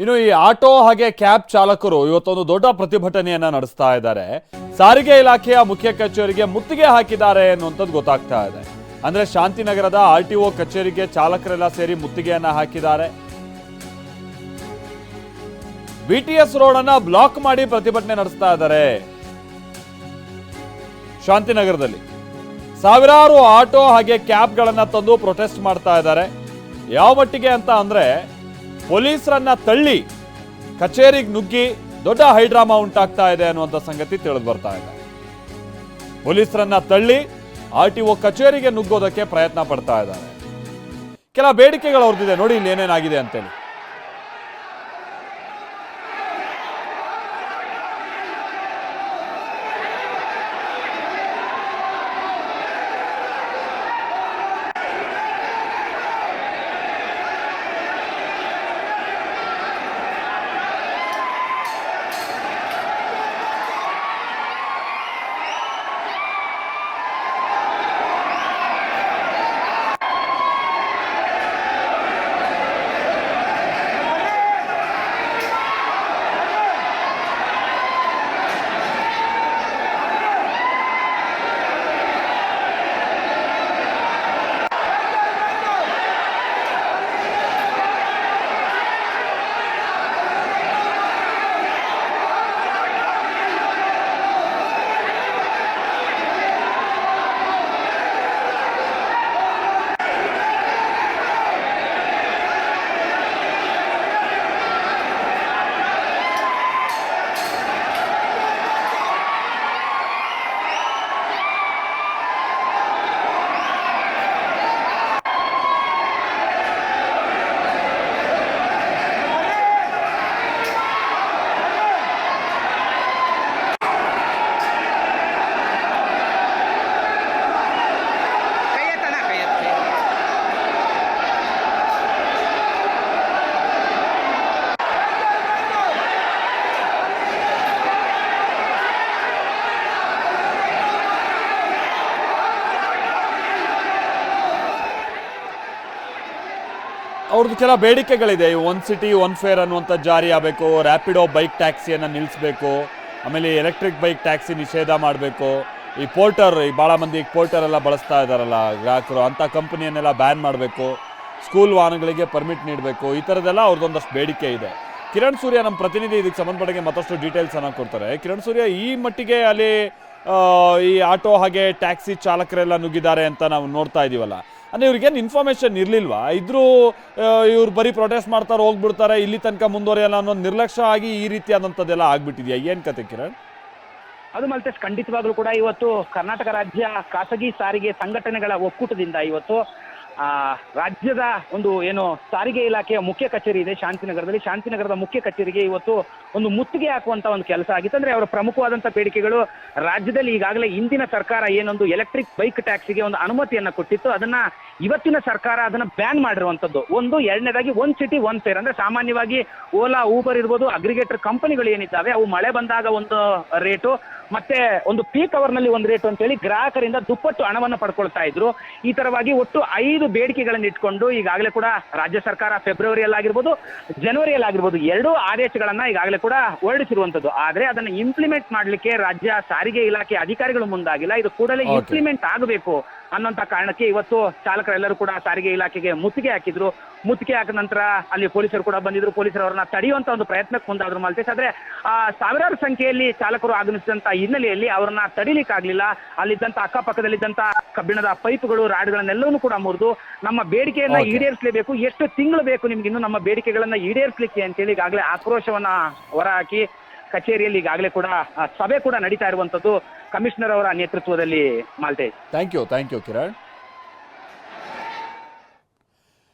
ಇನ್ನು ಈ ಆಟೋ ಹಾಗೆ ಕ್ಯಾಬ್ ಚಾಲಕರು ಇವತ್ತೊಂದು ದೊಡ್ಡ ಪ್ರತಿಭಟನೆಯನ್ನ ನಡೆಸ್ತಾ ಇದ್ದಾರೆ. ಸಾರಿಗೆ ಇಲಾಖೆಯ ಮುಖ್ಯ ಕಚೇರಿಗೆ ಮುತ್ತಿಗೆ ಹಾಕಿದ್ದಾರೆ ಅನ್ನುವಂಥದ್ದು ಗೊತ್ತಾಗ್ತಾ ಇದೆ. ಅಂದ್ರೆ ಶಾಂತಿನಗರದ ಆರ್ ಟಿ ಒ ಕಚೇರಿಗೆ ಚಾಲಕರೆಲ್ಲ ಸೇರಿ ಮುತ್ತಿಗೆಯನ್ನ ಹಾಕಿದ್ದಾರೆ. ಬಿಟಿಎಸ್ ರೋಡ್ ಅನ್ನ ಬ್ಲಾಕ್ ಮಾಡಿ ಪ್ರತಿಭಟನೆ ನಡೆಸ್ತಾ ಇದ್ದಾರೆ. ಶಾಂತಿನಗರದಲ್ಲಿ ಸಾವಿರಾರು ಆಟೋ ಹಾಗೆ ಕ್ಯಾಬ್ಗಳನ್ನ ತಂದು ಪ್ರೊಟೆಸ್ಟ್ ಮಾಡ್ತಾ ಇದ್ದಾರೆ. ಯಾವ ಮಟ್ಟಿಗೆ ಅಂತ ಅಂದ್ರೆ ಪೊಲೀಸರನ್ನ ತಳ್ಳಿ ಕಚೇರಿಗೆ ನುಗ್ಗಿ ದೊಡ್ಡ ಹೈಡ್ರಾಮಾ ಉಂಟಾಗ್ತಾ ಇದೆ ಅನ್ನುವಂಥ ಸಂಗತಿ ತಿಳಿದು ಬರ್ತಾ ಇದೆ. ಪೊಲೀಸರನ್ನ ತಳ್ಳಿ ಆರ್ ಟಿ ಒ ಕಚೇರಿಗೆ ನುಗ್ಗೋದಕ್ಕೆ ಪ್ರಯತ್ನ ಪಡ್ತಾ ಇದ್ದಾರೆ. ಕೆಲ ಬೇಡಿಕೆಗಳು ಅವ್ರದ್ದಿದೆ. ನೋಡಿ ಇಲ್ಲಿ ಏನೇನಾಗಿದೆ ಅಂತೇಳಿ. ಅವ್ರದ್ದು ಕೆಲ ಬೇಡಿಕೆಗಳಿದೆ. ಒನ್ ಸಿಟಿ ಒನ್ ಫೇರ್ ಅನ್ನುವಂಥ ಜಾರಿ ಆಗಬೇಕು ರ್ಯಾಪಿಡೋ ಬೈಕ್ ಟ್ಯಾಕ್ಸಿಯನ್ನು ನಿಲ್ಲಿಸಬೇಕು ಆಮೇಲೆ ಎಲೆಕ್ಟ್ರಿಕ್ ಬೈಕ್ ಟ್ಯಾಕ್ಸಿ ನಿಷೇಧ ಮಾಡಬೇಕು. ಈ ಪೋರ್ಟರ್ ಈ ಭಾಳ ಮಂದಿ ಪೋರ್ಟರ್ ಎಲ್ಲ ಬಳಸ್ತಾ ಇದ್ದಾರಲ್ಲ ಗ್ರಾಹಕರು ಅಂಥ ಕಂಪನಿಯನ್ನೆಲ್ಲ ಬ್ಯಾನ್ ಮಾಡಬೇಕು. ಸ್ಕೂಲ್ ವಾಹನಗಳಿಗೆ ಪರ್ಮಿಟ್ ನೀಡಬೇಕು. ಈ ಥರದ್ದೆಲ್ಲ ಅವ್ರದ್ದೊಂದಷ್ಟು ಬೇಡಿಕೆ ಇದೆ. ಕಿರಣ್ ಸೂರ್ಯ ನಮ್ಮ ಪ್ರತಿನಿಧಿ, ಇದಕ್ಕೆ ಸಂಬಂಧಪಟ್ಟಂಗೆ ಮತ್ತಷ್ಟು ಡೀಟೇಲ್ಸ್ ಅನ್ನ ಕೊಡ್ತಾರೆ. ಕಿರಣ್ ಸೂರ್ಯ, ಈ ಮಟ್ಟಿಗೆ ಅಲ್ಲಿ ಈ ಆಟೋ ಹಾಗೆ ಟ್ಯಾಕ್ಸಿ ಚಾಲಕರೆಲ್ಲ ನುಗ್ಗಿದ್ದಾರೆ ಅಂತ ನಾವು ನೋಡ್ತಾ ಇದೀವಲ್ಲ. ಅಂದ್ರೆ ಇವ್ರಿಗೇನು ಇನ್ಫಾರ್ಮೇಶನ್ ಇರಲಿಲ್ವಾ? ಇದ್ರೂ ಇವ್ರು ಬರೀ ಪ್ರೊಟೆಸ್ಟ್ ಮಾಡ್ತಾರೆ, ಹೋಗ್ಬಿಡ್ತಾರೆ, ಇಲ್ಲಿ ತನಕ ಮುಂದುವರಿಯಲ್ಲ ಅನ್ನೋ ನಿರ್ಲಕ್ಷ್ಯ ಆಗಿ ಈ ರೀತಿಯಾದಂಥದ್ದೆಲ್ಲ ಆಗ್ಬಿಟ್ಟಿದ್ಯಾ? ಏನು ಕತೆ ಕಿರಣ್? ಅದು ಮಲ್ತೇಶ್, ಖಂಡಿತವಾಗ್ಲೂ ಕೂಡ ಇವತ್ತು ಕರ್ನಾಟಕ ರಾಜ್ಯ ಖಾಸಗಿ ಸಾರಿಗೆ ಸಂಘಟನೆಗಳ ಒಕ್ಕೂಟದಿಂದ ಇವತ್ತು ರಾಜ್ಯದ ಒಂದು ಏನು ಸಾರಿಗೆ ಇಲಾಖೆಯ ಮುಖ್ಯ ಕಚೇರಿ ಇದೆ ಶಾಂತಿನಗರದಲ್ಲಿ. ಶಾಂತಿನಗರದ ಮುಖ್ಯ ಕಚೇರಿಗೆ ಇವತ್ತು ಒಂದು ಮುತ್ತಿಗೆ ಹಾಕುವಂತ ಒಂದು ಕೆಲಸ ಆಗಿತ್ತು. ಅಂದ್ರೆ ಅವರ ಪ್ರಮುಖವಾದಂತ ಬೇಡಿಕೆಗಳು ರಾಜ್ಯದಲ್ಲಿ ಈಗಾಗಲೇ ಹಿಂದಿನ ಸರ್ಕಾರ ಏನೊಂದು ಎಲೆಕ್ಟ್ರಿಕ್ ಬೈಕ್ ಟ್ಯಾಕ್ಸಿಗೆ ಒಂದು ಅನುಮತಿಯನ್ನ ಕೊಟ್ಟಿತ್ತು. ಅದನ್ನ ಇವತ್ತಿನ ಸರ್ಕಾರ ಅದನ್ನ ಬ್ಯಾನ್ ಮಾಡಿರುವಂತದ್ದು. ಒಂದು, ಎರಡನೇದಾಗಿ ಒನ್ ಸಿಟಿ ಒನ್ ಫೇರ್ ಅಂದ್ರೆ ಸಾಮಾನ್ಯವಾಗಿ ಓಲಾ ಊಬರ್ ಇರ್ಬೋದು ಅಗ್ರಿಗೇಟರ್ ಕಂಪನಿಗಳು ಏನಿದ್ದಾವೆ, ಅವು ಮಳೆ ಬಂದಾಗ ಒಂದು ರೇಟು ಮತ್ತೆ ಒಂದು ಪೀಕ್ ಅವರ್ನಲ್ಲಿ ಒಂದು ರೇಟ್ ಅಂತ ಹೇಳಿ ಗ್ರಾಹಕರಿಂದ ದುಪ್ಪಟ್ಟು ಹಣವನ್ನು ಪಡ್ಕೊಳ್ತಾ ಇದ್ರು. ಈ ತರವಾಗಿ ಒಟ್ಟು ಐದು ಬೇಡಿಕೆಗಳನ್ನು ಇಟ್ಕೊಂಡು ಈಗಾಗಲೇ ಕೂಡ ರಾಜ್ಯ ಸರ್ಕಾರ ಫೆಬ್ರವರಿಯಲ್ಲಾಗಿರ್ಬೋದು ಜನವರಿಯಲ್ಲಾಗಿರ್ಬೋದು ಎರಡೂ ಆದೇಶಗಳನ್ನ ಈಗಾಗಲೇ ಕೂಡ ಹೊರಡಿಸಿರುವಂತದ್ದು. ಆದ್ರೆ ಅದನ್ನ ಇಂಪ್ಲಿಮೆಂಟ್ ಮಾಡ್ಲಿಕ್ಕೆ ರಾಜ್ಯ ಸಾರಿಗೆ ಇಲಾಖೆ ಅಧಿಕಾರಿಗಳು ಮುಂದಾಗಿಲ್ಲ. ಇದು ಕೂಡಲೇ ಇಂಪ್ಲಿಮೆಂಟ್ ಆಗಬೇಕು. ಅನ್ನೋಂತ ಕಾರಣಕ್ಕೆ ಇವತ್ತು ಚಾಲಕರೆಲ್ಲರೂ ಕೂಡ ಸಾರಿಗೆ ಇಲಾಖೆಗೆ ಮುತ್ತಿಗೆ ಹಾಕಿದ್ರು. ಮುತ್ತಿಗೆ ಹಾಕಿದ ನಂತರ ಅಲ್ಲಿ ಪೊಲೀಸರು ಕೂಡ ಬಂದಿದ್ರು. ಪೊಲೀಸರು ಅವರನ್ನ ತಡೆಯುವಂತ ಒಂದು ಪ್ರಯತ್ನಕ್ಕೆ ಮುಂದಾದ್ರು ಮಲ್ತೇಶ್. ಆದ್ರೆ ಆ ಸಾವಿರಾರು ಸಂಖ್ಯೆಯಲ್ಲಿ ಚಾಲಕರು ಆಗಮಿಸಿದಂತ ಹಿನ್ನೆಲೆಯಲ್ಲಿ ಅವರನ್ನ ತಡಿಲಿಕ್ಕಾಗ್ಲಿಲ್ಲ. ಅಲ್ಲಿದ್ದಂತ ಅಕ್ಕಪಕ್ಕದಲ್ಲಿದ್ದಂತ ಕಬ್ಬಿಣದ ಪೈಪ್ಗಳು ರಾಡ್ಗಳನ್ನೆಲ್ಲವನ್ನು ಕೂಡ ಮುರಿದು ನಮ್ಮ ಬೇಡಿಕೆಯನ್ನ. ಈಡೇರಿಸಲೇಬೇಕು. ಎಷ್ಟು ತಿಂಗಳು ಬೇಕು ನಿಮ್ಗೆ ಇನ್ನು ನಮ್ಮ ಬೇಡಿಕೆಗಳನ್ನ ಈಡೇರಿಸಲಿಕ್ಕೆ ಅಂತೇಳಿ ಈಗಾಗಲೇ ಆಕ್ರೋಶವನ್ನ ಹೊರಹಾಕಿ ಕಚೇರಿಯಲ್ಲಿ ಈಗಾಗಲೇ ಕೂಡ ಸಭೆ ಕೂಡ ನಡೀತಾ ಇರುವಂತದ್ದು ಕಮಿಷನರ್ ಅವರ ನೇತೃತ್ವದಲ್ಲಿ Maltesh thank you thank you Kiran